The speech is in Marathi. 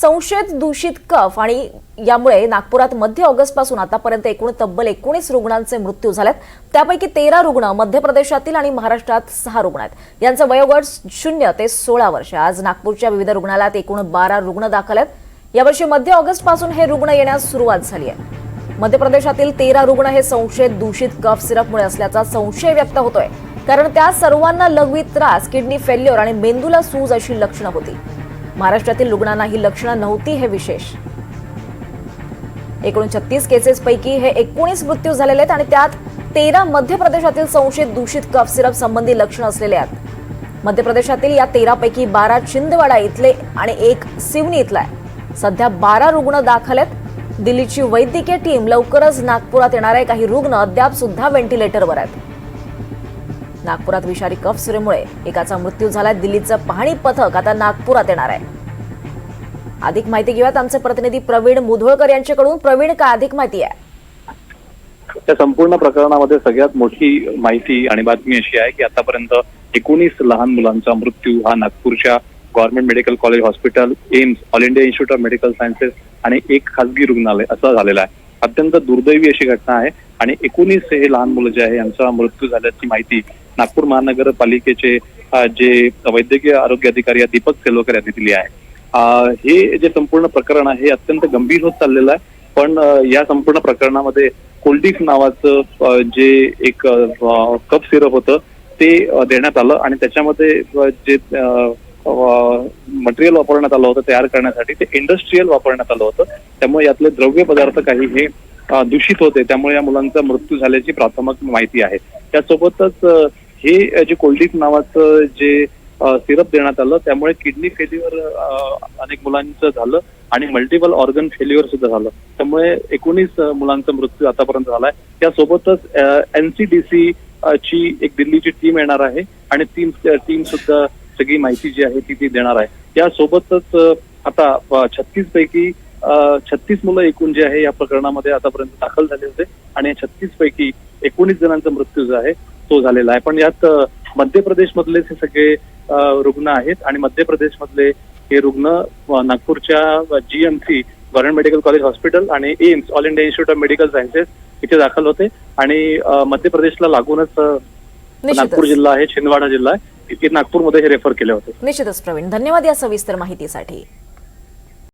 संशयित दूषित कफ आणि यामुळे नागपुरात मध्य ऑगस्टपासून आतापर्यंत एकूण तब्बल एकोणीस रुग्णांचे मृत्यू झालेत. त्यापैकी तेरा रुग्ण मध्य प्रदेशातील आणि महाराष्ट्रात सहा रुग्ण आहेत. यांचं वयोगट शून्य ते सोळा वर्ष. आज नागपूरच्या विविध रुग्णालयात एकूण बारा रुग्ण दाखल आहेत. यावर्षी मध्य ऑगस्टपासून हे रुग्ण येण्यास सुरुवात झाली आहे. मध्य प्रदेशातील तेरा रुग्ण हे संशयित दूषित कफ सिरपमुळे असल्याचा संशय व्यक्त होतोय. कारण त्या सर्वांना लघवी त्रास किडनी फेल्युअर आणि मेंदूला सूज अशी लक्षणं होती. महाराष्ट्रातील रुग्णांना ही लक्षणं नव्हती हे विशेष. एकूण छत्तीस केसेस पैकी हे एकोणीस मृत्यू झालेले आहेत आणि त्यात तेरा मध्य प्रदेशातील संशयित दूषित कफ सिरप संबंधी लक्षणं असलेले आहेत. मध्य प्रदेशातील या तेरा पैकी बारा छिंदवाडा इथले आणि एक सिवनी इथला आहे. सध्या बारा रुग्ण दाखल आहेत. दिल्लीची वैद्यकीय टीम लवकरच नागपुरात येणारे काही रुग्ण अद्याप सुद्धा व्हेंटिलेटरवर आहेत. नागपुरात विषारी कफ सुरेमुळे एकाचा मृत्यू झालाय दिल्लीचं पाहणी पथक आता नागपुरात येणार आहे. अधिक माहिती घेऊयात आमचे प्रतिनिधी प्रवीण मुधोळकर यांच्याकडून. प्रवीण काय अधिक माहिती आहे? त्या संपूर्ण प्रकरणामध्ये सगळ्यात मोठी माहिती आणि बातमी अशी आहे की आतापर्यंत एकोणीस लहान मुलांचा मृत्यू हा नागपूरच्या government medical college hospital AIIMS All India Institute of Medical Sciences आणि एक खासगी रुग्णालय असा झालेला आहे. अत्यंत दुर्दैवी अशी घटना आहे आणि एकोणीस हे लहान मुलं जे आहे यांचा मृत्यू झाल्याची माहिती नागपूर महानगरपालिकेचे जे वैद्यकीय आरोग्य अधिकारी दीपक सेलोकर यांनी दिली आहे. हे जे संपूर्ण प्रकरण आहे हे अत्यंत गंभीर होत चाललेलं आहे. पण या संपूर्ण प्रकरणामध्ये कोल्डिफ नावाचं जे एक कप सिरप होतं ते देण्यात आलं आणि त्याच्यामध्ये जे मटेरियल वापरण्यात आलं होतं तयार करण्यासाठी ते इंडस्ट्रीयल वापरण्यात आलं होतं. त्यामुळे यातले द्रव्य पदार्थ काही हे दूषित होते. त्यामुळे या मुलांचा मृत्यू झाल्याची प्राथमिक माहिती आहे. त्यासोबतच हे जे कोल्डिक नावाचं जे सिरप देण्यात आलं त्यामुळे किडनी फेल्युअर अनेक मुलांचं झालं आणि मल्टिपल ऑर्गन फेल्युअर सुद्धा झालं. त्यामुळे एकोणीस मुलांचा मृत्यू आतापर्यंत झालाय. त्यासोबतच एनसीडीसी ची एक दिल्लीची टीम येणार आहे आणि टीम टीम सुद्धा सगळी माहिती जी आहे ती ती देणार आहे. त्यासोबतच आता छत्तीस पैकी छत्तीस मुलं एकूण जे आहे या प्रकरणामध्ये आतापर्यंत दाखल झाले होते आणि छत्तीस पैकी एकोणीस जणांचा मृत्यू जो आहे तो झालेला आहे. पण यात मध्य प्रदेश मधलेच हे सगळे रुग्ण आहेत आणि मध्य प्रदेश मधले हे रुग्ण नागपूरच्या GMC government medical college hospital आणि AIIMS All India Institute of Medical Sciences इथे दाखल होते. आणि मध्य प्रदेशला लागूनच नागपूर जिल्हा आहे छिंदवाडा जिल्हा आहे इथे नागपूरमध्ये हे रेफर केले होते. निश्चितच प्रवीण धन्यवाद या सविस्तर माहितीसाठी.